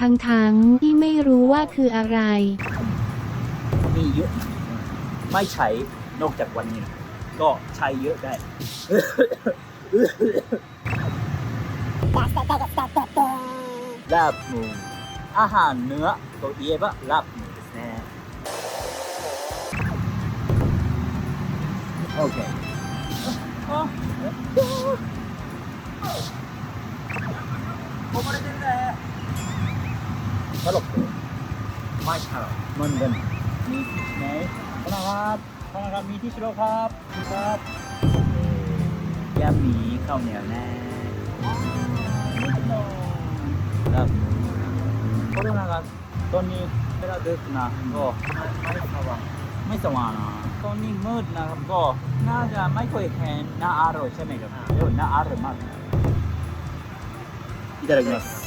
ทั้งๆที่ไม่รู้ว่าคืออะไร มีเยอะ ไม่ใช้นอกจากวันนี้นะก็ใช้เยอะได้ ลาบหมู อาหารเนื้อตัวเอียบะลาบหมูですねโอเคこぼれてるね ตลกเลยไม่ใช่หรอกมันเป็นมีที่ไหนพนักงานพนักงานมีที่ชิโร่ครับครับยำหมีข้าวเหนียวแน่ครับコロナがตอนนี้เวลาดึกนะก็ไม่สว่างไม่สว่างนะตอนนี้มืดนะครับก็น่าจะไม่ค่อยเห็นน่าอร่อยใช่ไหมครับเดี๋ยวน่าอร่อยมากいただきます